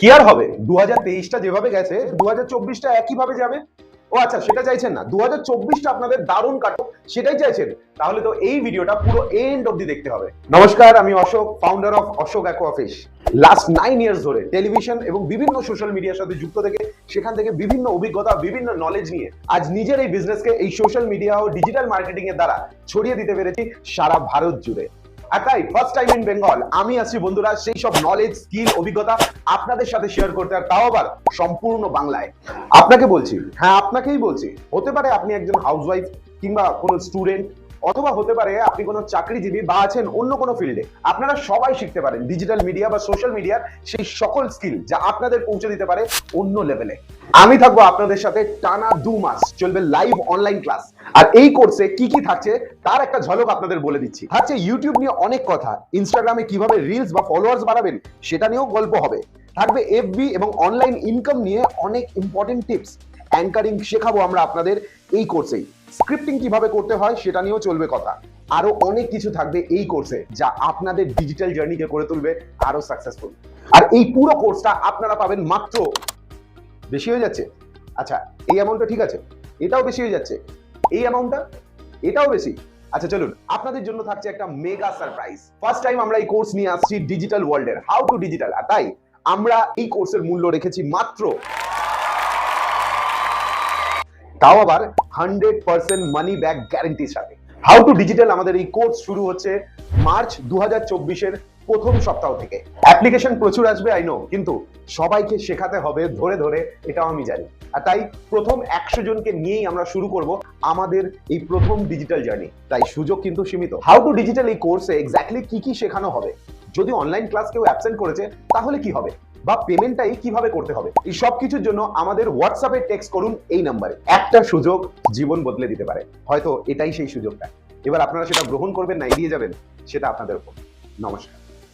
কি আর হবে। দু হাজার তেইশটা যেভাবে গেছে দু হাজার চব্বিশটা একইভাবে যাবে? ও আচ্ছা সেটা চাইছেন না। দু হাজার চব্বিশটা আপনাদের দারুণ কাটুক, সেটাই চাইছেন। তাহলে তো এই ভিডিওটা পুরো এন্ড অব্দি দেখতে হবে। নমস্কার, আমি Ashok founder of Ashok aqua fish last nine years ধরে টেলিভিশন এবং বিভিন্ন সোশ্যাল মিডিয়ার সাথে যুক্ত থেকে, সেখান থেকে বিভিন্ন অভিজ্ঞতা, বিভিন্ন নলেজ নিয়ে আজ নিজের এই বিজনেসকে এই সোশ্যাল মিডিয়া ও ডিজিটাল মার্কেটিং এর দ্বারা ছড়িয়ে দিতে পেরেছি সারা ভারত জুড়ে। আর তাই ফার্স্ট টাইম ইন বেঙ্গল আমি আছি বন্ধুরা সেই সব নলেজ স্কিল অভিজ্ঞতা আপনাদের সাথে শেয়ার করতে, আর তাও আবার সম্পূর্ণ বাংলায়। আপনাকে বলছি হ্যাঁ আপনাকেই বলছি, হতে পারে আপনি একজন হাউসওয়াইফ কিংবা কোনো স্টুডেন্ট অথবা হতে পারে আপনি কোনো চাকরিজীবী বা আছেন অন্য কোনো ফিল্ডে আপনারা সবাই শিখতে পারেন ডিজিটাল মিডিয়া বা সোশ্যাল মিডিয়ার সেই সকল স্কিল যা আপনাদের পৌঁছে দিতে পারে অন্য লেভেলে আমি থাকব আপনাদের সাথে টানা দু মাস, চলবে লাইভ অনলাইন ক্লাস আর এই কোর্সে কি কি থাকছে তার একটা ঝলক আপনাদের বলে দিচ্ছি। থাকছে ইউটিউব নিয়ে অনেক কথা। ইনস্টাগ্রামে কীভাবে রিলস বা ফলোয়ার্স বাড়াবেন সেটা নিয়েও গল্প হবে। থাকবে এফবি এবং অনলাইন ইনকাম নিয়ে অনেক ইম্পর্টেন্ট টিপস অ্যাঙ্কারিং শেখাবো আমরা আপনাদের এই কোর্সেই স্ক্রিপ্টিং কীভাবে করতে হয় সেটা নিয়েও চলবে কথা। আরও অনেক কিছু থাকবে এই কোর্সে যা আপনাদের ডিজিটাল জার্নিকে করে তুলবে, আরও সাকসেসফুল আর এই পুরো কোর্সটা আপনারা পাবেন মাত্র বেশি হয়ে যাচ্ছে। আচ্ছা এই অ্যামাউন্টটা ঠিক আছে? এটাও বেশি হয়ে যাচ্ছে। এই অ্যামাউন্টটা এটাও বেশি? আচ্ছা চলুন। আপনাদের জন্য থাকছে একটা মেগা সারপ্রাইজ ফার্স্ট টাইম আমরা এই কোর্স নিয়ে আসছি ডিজিটাল ওয়ার্ল্ডের হাউ টু ডিজিটাল আর তাই আমরা এই কোর্সের মূল্য রেখেছি মাত্র তাও আবার হান্ড্রেড পার্সেন্ট মানি ব্যাক গ্যারেন্টির সাথে হাউ টু ডিজিটাল আমাদের এই কোর্স শুরু হচ্ছে মার্চ দু হাজার চব্বিশের প্রথম সপ্তাহ থেকে। অ্যাপ্লিকেশন প্রচুর আসবে আই নো কিন্তু সবাইকে শেখাতে হবে ধরে ধরে, এটাও আমি জানি। আর তাই প্রথম একশো জনকে নিয়েই আমরা শুরু করব আমাদের এই প্রথম ডিজিটাল জার্নি তাই সুযোগ কিন্তু সীমিত। হাউ টু ডিজিটাল এই কোর্সে এক্স্যাক্টলি কি কি শেখানো হবে? যদি অনলাইন ক্লাস কেউ অ্যাবসেন্ট করেছে, তাহলে কি হবে? বা পেমেন্টটাই কীভাবে করতে হবে? এই সব কিছুর জন্য আমাদের হোয়াটসঅ্যাপে টেক্সট করুন এই নাম্বারে একটা সুযোগ জীবন বদলে দিতে পারে। হয়তো এটাই সেই সুযোগটা। এবার আপনারা সেটা গ্রহণ করবেন না এগিয়ে যাবেন, সেটা আপনাদের উপর। নমস্কার।